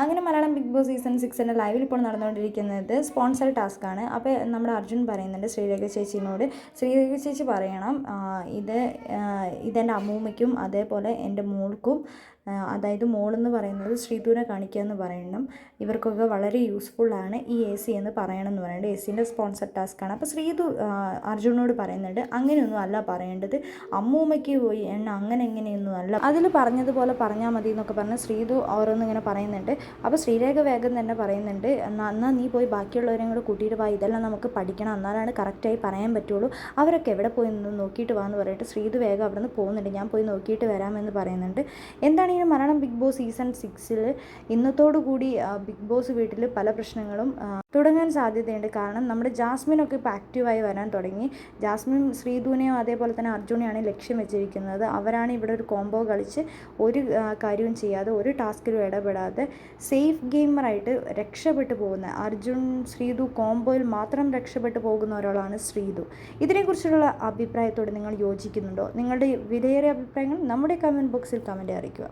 അങ്ങനെ Malayalam big boss season സിക്സിന്റെ ലൈവിൽ ഇപ്പോൾ നടന്നുകൊണ്ടിരിക്കുന്നത് സ്പോൺസർ ടാസ്ക് ആണ്. അപ്പോൾ നമ്മുടെ അർജുൻ പറയുന്നുണ്ട് ശ്രീരേഖ ചേച്ചിനോട്. ശ്രീരേഖ ചേച്ചി പറയണം ഇത് ഇതെന്റെ അമ്മൂമ്മയ്ക്കും അതേപോലെ എന്റെ മോൾക്കും അതായത് മോളെന്ന് പറയുന്നത് ശ്രീധുവിനെ കാണിക്കുക എന്ന് പറയണം. ഇവർക്കൊക്കെ വളരെ യൂസ്ഫുള്ളാണ് ഈ എ സി എന്ന് പറയണം എന്ന് പറയുന്നത് എ സിന്റെ സ്പോൺസർ ടാസ്ക്കാണ് അപ്പോൾ ശ്രീധു അർജുനോട് പറയുന്നുണ്ട് അങ്ങനെയൊന്നും അല്ല പറയേണ്ടത്. അമ്മൂമ്മയ്ക്ക് പോയി എണ്ണ അങ്ങനെ എങ്ങനെയൊന്നും അല്ല. അതിൽ പറഞ്ഞതുപോലെ പറഞ്ഞാൽ മതി എന്നൊക്കെ പറഞ്ഞ് ശ്രീധു ഓരോന്ന് ഇങ്ങനെ പറയുന്നുണ്ട്. അപ്പോൾ ശ്രീരേഖ വേഗം തന്നെ പറയുന്നുണ്ട് എന്നാൽ നീ പോയി ബാക്കിയുള്ളവരെയും കൂടെ കൂട്ടിയിട്ട് വാ. ഇതെല്ലാം നമുക്ക് പഠിക്കണം. എന്നാലാണ് കറക്റ്റായി പറയാൻ പറ്റുള്ളൂ. അവരൊക്കെ എവിടെ പോയി നിന്ന് നോക്കിയിട്ട് വാന്ന് പറഞ്ഞിട്ട് ശ്രീധു വേഗം അവിടെ നിന്ന് പോകുന്നുണ്ട്. ഞാൻ പോയി നോക്കിയിട്ട് വരാമെന്ന് പറയുന്നുണ്ട്. എന്താണ് ഈ മലയാളം ബിഗ് ബോസ് സീസൺ സിക്സിൽ ഇന്നത്തോടു കൂടി ബിഗ് ബോസ് വീട്ടിൽ പല പ്രശ്നങ്ങളും തുടങ്ങാൻ സാധ്യതയുണ്ട്. കാരണം നമ്മുടെ ജാസ്മിനൊക്കെ ഇപ്പോൾ ആക്റ്റീവായി വരാൻ തുടങ്ങി. ജാസ്മിൻ ശ്രീധുവിനെയോ അതേപോലെ തന്നെ അർജുനെയാണ് ലക്ഷ്യം വെച്ചിരിക്കുന്നത്. അവരാണ് ഇവിടെ ഒരു കോംബോ കളിച്ച് ഒരു കാര്യവും ചെയ്യാതെ ഒരു ടാസ്കിലും ഇടപെടാതെ സേഫ് ഗെയിമറായിട്ട് രക്ഷപ്പെട്ടു പോകുന്ന അർജുൻ ശ്രീധു കോംബോയിൽ മാത്രം രക്ഷപ്പെട്ടു പോകുന്ന ഒരാളാണ് ശ്രീധു. ഇതിനെക്കുറിച്ചുള്ള അഭിപ്രായത്തോട് നിങ്ങൾ യോജിക്കുന്നുണ്ടോ? നിങ്ങളുടെ വിലയേറിയ അഭിപ്രായങ്ങൾ നമ്മുടെ കമന്റ് ബോക്സിൽ കമന്റ് അറിയിക്കുക.